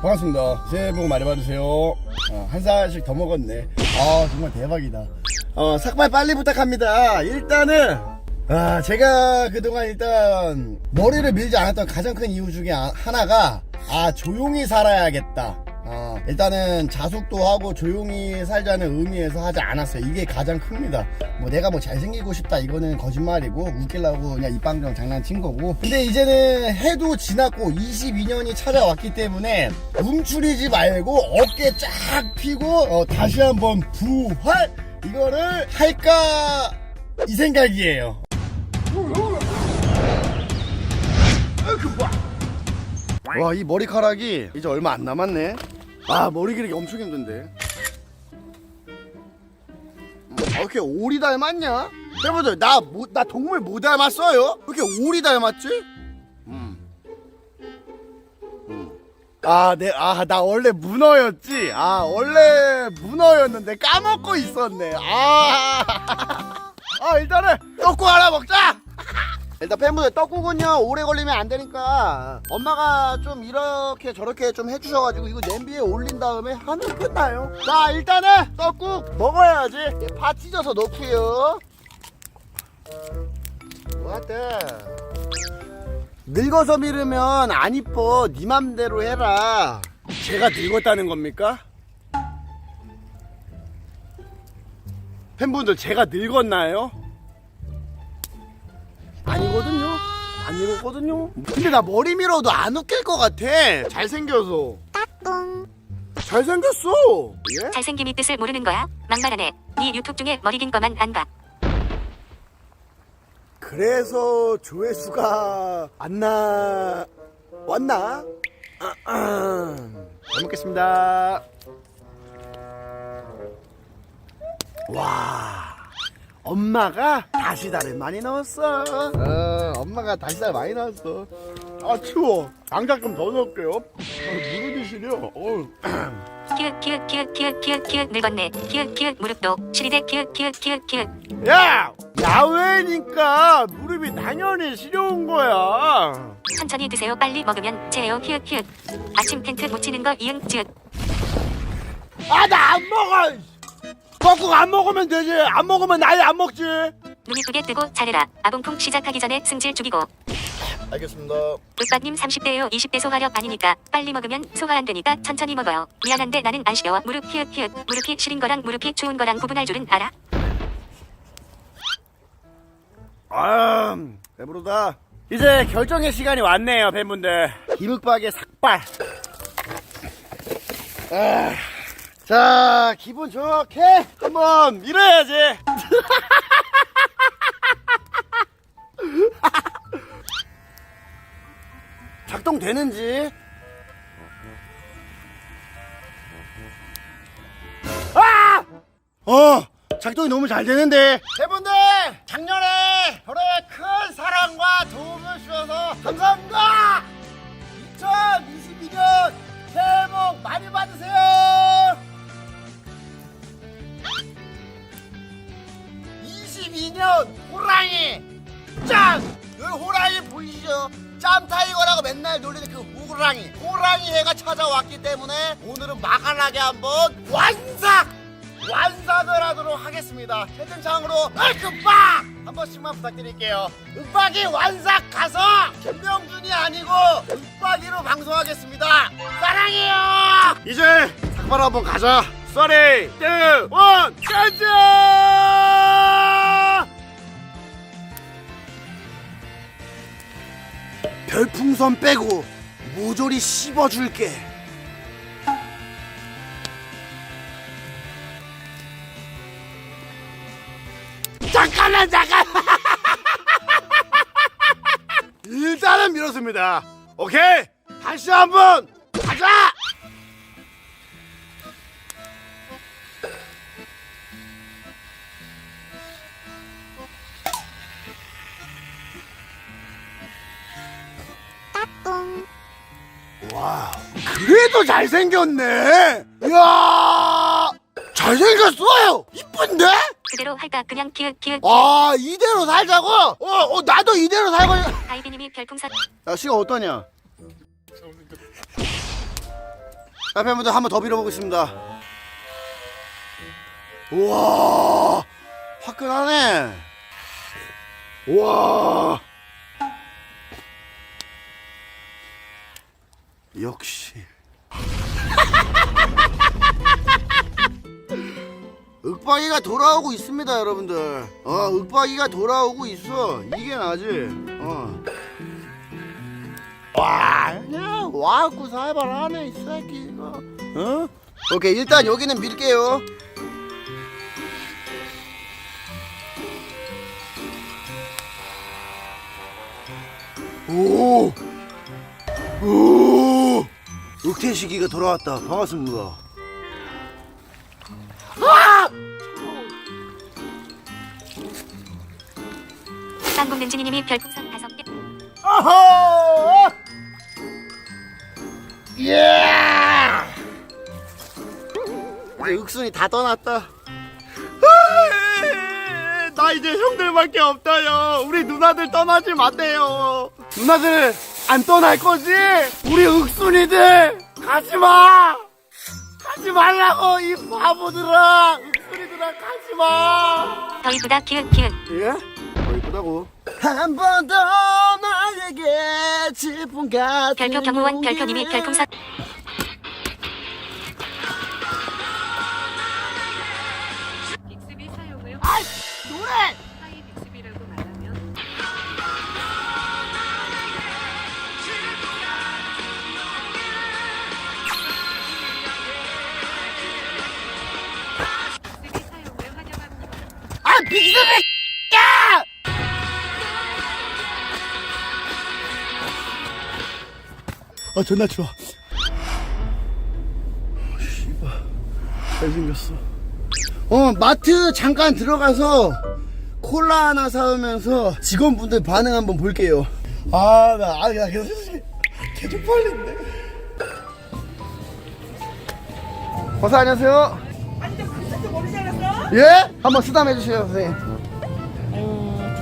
반갑습니다. 새해 복 많이 받으세요. 어, 한 살씩 더 먹었네. 아, 정말 대박이다. 어, 삭발 빨리 부탁합니다. 일단은, 아, 제가 그동안 일단, 머리를 밀지 않았던 가장 큰 이유 중에 아- 하나가, 아, 조용히 살아야겠다. 어, 일단은 자숙도 하고 조용히 살자는 의미에서 하지 않았어요. 이게 가장 큽니다. 뭐 내가 뭐 잘생기고 싶다 이거는 거짓말이고 웃기려고 그냥 입방정 장난친 거고. 근데 이제는 해도 지났고 22년이 찾아왔기 때문에 움츠리지 말고 어깨 쫙 펴고 어, 다시 한번 부활 이거를 할까 이 생각이에요. 와 이 머리카락이 이제 얼마 안 남았네 아 머리 기르기 엄청 힘든데 음, 아, 왜 이렇게 오리 닮았냐? 여러분들 나, 뭐, 나 동물 뭐 닮았어요? 왜 이렇게 오리 닮았지? 음. 음. 아, 내, 아, 나 원래 문어였지? 아, 원래 문어였는데 까먹고 있었네. 아, 아, 일단은 떡국 하나 먹자! 일단 팬분들 떡국은요 오래 걸리면 안 되니까. 엄마가 좀 이렇게 저렇게 좀 해주셔가지고 이거 냄비에 올린 다음에 하면 끝나요. 자 일단은 떡국 먹어야지. 예, 파 찢어서 넣고요. 왔다 늙어서 미르면 안 이뻐. 네 맘대로 해라. 제가 늙었다는 겁니까? 팬분들 제가 늙었나요? 아니거든요. 아니거든요. 근데 나 머리 밀어도 안 웃길 것 같아. 잘생겨서. 잘생겼어. 예? 잘생김이 뜻을 모르는 거야? 막말하네. 네 유튜브 중에 머리 긴 거만 안 봐. 그래서 조회수가 안 나... 왔나? 아, 아. 잘 먹겠습니다. 와... 엄마가 다시다를 많이 넣었어. 어, 엄마가 다시다를 많이 넣었어. 아 추워. 장작 좀더 넣을게요. 어, 무릎이 시려. 어. 키읔 키읔 키읔 키읔 키읔 키읔 늙었네. 키읔 키읔 무릎도 시리대 키읔 키읔 키읔 키읔. 야! 야외니까 무릎이 당연히 시려운 거야. 천천히 드세요. 빨리 먹으면 체해요. 키읔 키읔. 아침 텐트 못 치는 거 이응 즉. 아, 나 안 먹어! 꽉꾹 안 먹으면 되지! 안 먹으면 아예 안 먹지! 눈 이쁘게 뜨고 잘해라. 아봉풍 시작하기 전에 승질 죽이고. 알겠습니다. 윽박님 30대예요. 20대 소화력 아니니까 빨리 먹으면 소화 안 되니까 천천히 먹어요. 미안한데 나는 안 시려워. 무릎 키읔 키읔. 무릎이 시린 거랑 무릎이 추운 거랑 구분할 줄은 알아? 아, 배부르다. 이제 결정의 시간이 왔네요, 팬분들. 김흑박의 삭발. 아, 자, 기분 좋게 한번 밀어야지. 작동되는지. 아! 어, 작동이 너무 잘 되는데. 팬분들, 작년에 저의 큰 사랑과 도움을 주셔서 감사합니다. 2022년 새해 복 많이 받으세요. 호랑이 짱! 여기 호랑이 보이시죠? 짬 타이거라고 맨날 놀리는 그 호랑이 호랑이 해가 찾아왔기 때문에 오늘은 마감하게 한번 완삭! 완삭을 하도록 하겠습니다 채팅창으로 얼큰빡! 한 번씩만 부탁드릴게요 윽박이 완삭 가서 김명준이 아니고 윽박이로 방송하겠습니다 사랑해요 이제 삭발 한번 가자 3, 2, 1, 가자! 별풍선 빼고 모조리 씹어줄게. 잠깐만 잠깐. 일단은 밀었습니다. 오케이 다시 한번 가자. 그래도 잘생겼네. 이야, 잘생겼어요. 이쁜데? 그대로 할까 그냥 키읔 키읔. 아, 이대로 살자고? 어, 어, 나도 이대로 살고. 아이비님이 별풍선 야, 시간 어떠냐? 앞에 한번 더한번더 밀어보겠습니다. 우와 화끈하네. 우와 역시. 윽박이가 돌아오고 있습니다 여러분들. 어 윽박이가 돌아오고 있어. 이게 나지. 어. 와, 그냥 와갖고 살벌 하네 이 새끼 이거. 어? 오케이 일단 여기는 밀게요. 오, 오, 흑태시기가 돌아왔다. 반갑습니다. 쌍국 능진이님이 별풍선 다섯 개. 아하! 예! 이제 흑순이 다 떠났다. 나 이제 형들밖에 없다요. 우리 누나들 떠나지 마세요. 누나들 안 떠날 거지? 우리 흑순이들 가지 마. 가지 말라고 이 바보들아. 흑순이들아 가지 마. 더 이쁘다 키읔 키읔. 예? 더 이쁘다고. 한 번 더 나에게 지분 같은 별표 경호원 별표님이. 별풍선. 빅스비 사용을 노래! 아 빅스비! 야! 아 존나 추워 씨발 잘생겼어 어 마트 잠깐 들어가서 콜라 하나 사오면서 직원분들 반응 한번 볼게요 아 나 아, 나 계속 계속 빨린데 어서 안녕하세요 예? 한번 쓰담해 주세요 선생님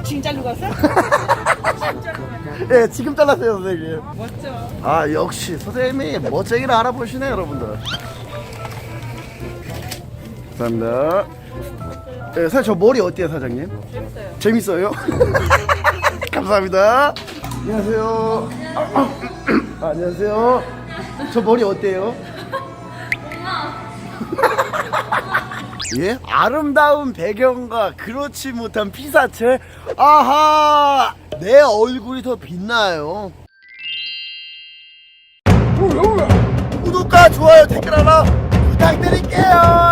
지금 자르고 갔어? 예 지금 잘랐어요 선생님 멋져. 아 역시 선생님이 멋쟁이를 알아보시네 여러분들 감사합니다 예, 사실 저 머리 어때요 사장님? 재밌어요. 재밌어요? 감사합니다 안녕하세요 아, 안녕하세요 저 머리 어때요? 예? 아름다운 배경과 그렇지 못한 피사체? 아하! 내 얼굴이 더 빛나요. 구독과 좋아요 댓글 하나 부탁드릴게요.